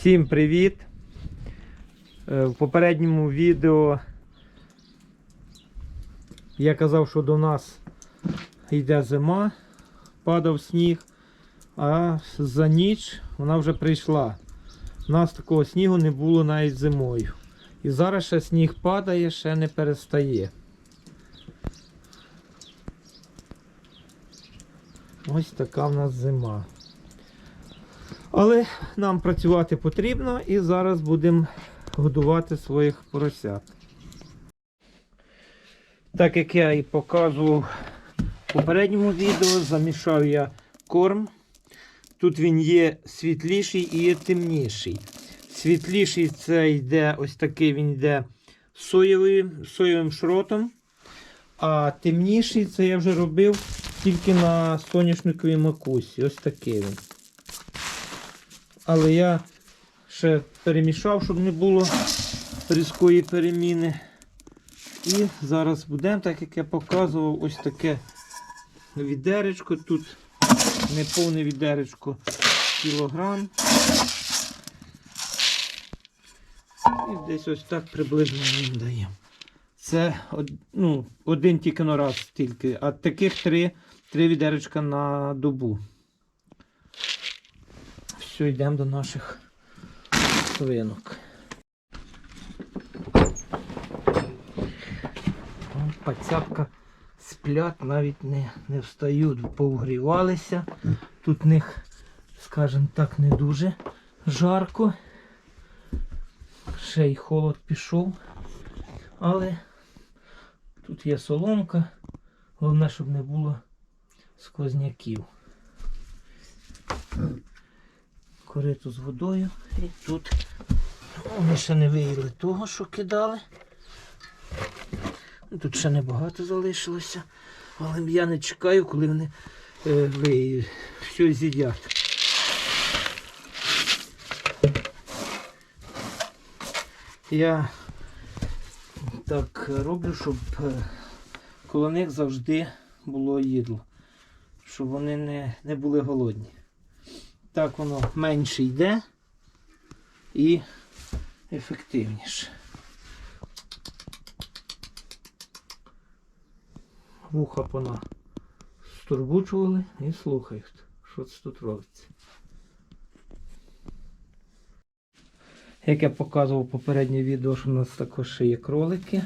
Всім привіт! Е, В попередньому відео я казав, що до нас йде зима, падав сніг, а за ніч вона вже прийшла. У нас такого снігу не було навіть зимою. І зараз ще сніг падає, ще не перестає. Ось така в нас зима. Але нам працювати потрібно і зараз будемо годувати своїх поросят. Так як я і показував в попередньому відео, замішав я корм. Тут він є світліший і є темніший. Світліший це йде ось такий він йде соєвим, соєвим шротом. А темніший це я вже робив тільки на соняшниковій макусі. Ось такий він. Але я ще перемішав, щоб не було різкої переміни. І зараз будемо, так як я показував, ось таке відеречко. Тут неповне відеречко кілограм. І десь ось так приблизно їм даємо. Це ну, один тільки на раз тільки, а таких три, три відеречка на добу. Все, йдемо до наших свинок. О, Пацятка сплять, навіть не, не встають, повгрівалися. Тут в них, скажімо так, не дуже жарко. Ще й холод пішов. Але тут є соломка. Головне, щоб не було сквозняків корито з водою. І тут вони ще не виїли того, що кидали. Ну, Тут ще небагато залишилося. Але я не чекаю, коли вони е, виїдуть. Все з'їдять. Я так роблю, щоб е, коло них завжди було їдло. Щоб вони не, не були голодні. Так воно менше йде і ефективніше. Вуха пона стурбучували і слухають, що це тут робиться. Як я показував попереднє відео, що у нас також ще є кролики.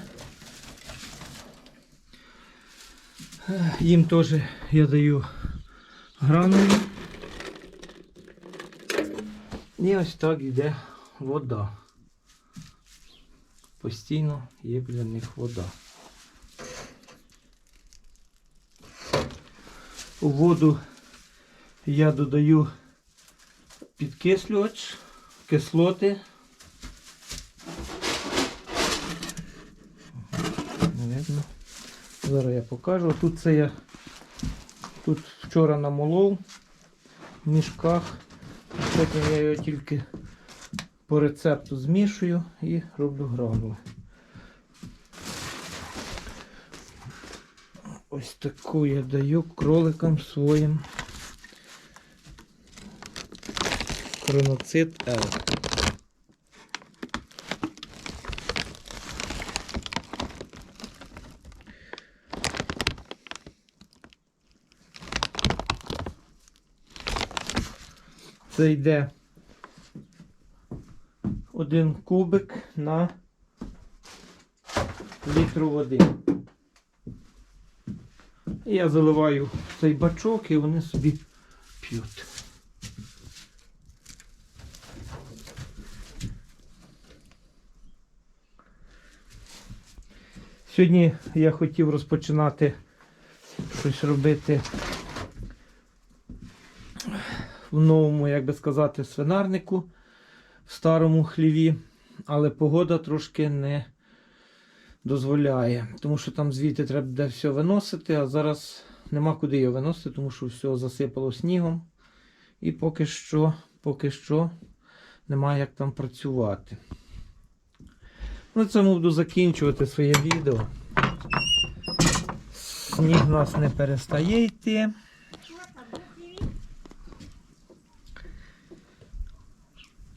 Їм теж я даю гранули. І ось так йде вода. Постійно є біля них вода. У воду я додаю підкислювач, кислоти. Не видно. Зараз я покажу. Тут це я тут вчора намолов в мішках. Сьогодні я його тільки по рецепту змішую і роблю гранули. Ось таку я даю кроликам своїм хроноцит L. Це йде один кубик на літру води. Я заливаю цей бачок і вони собі п'ють. Сьогодні я хотів розпочинати щось робити в новому, як би сказати, свинарнику в старому хліві, але погода трошки не дозволяє, тому що там звідти треба буде все виносити, а зараз нема куди його виносити, тому що все засипало снігом. І поки що, поки що немає як там працювати. На цьому буду закінчувати своє відео. Сніг у нас не перестає йти.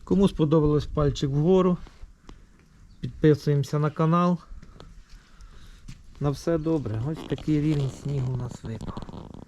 Кому сподобалось пальчик вгору. Підписуємося на канал. На все добре. Ось такий рівень снігу у нас випав.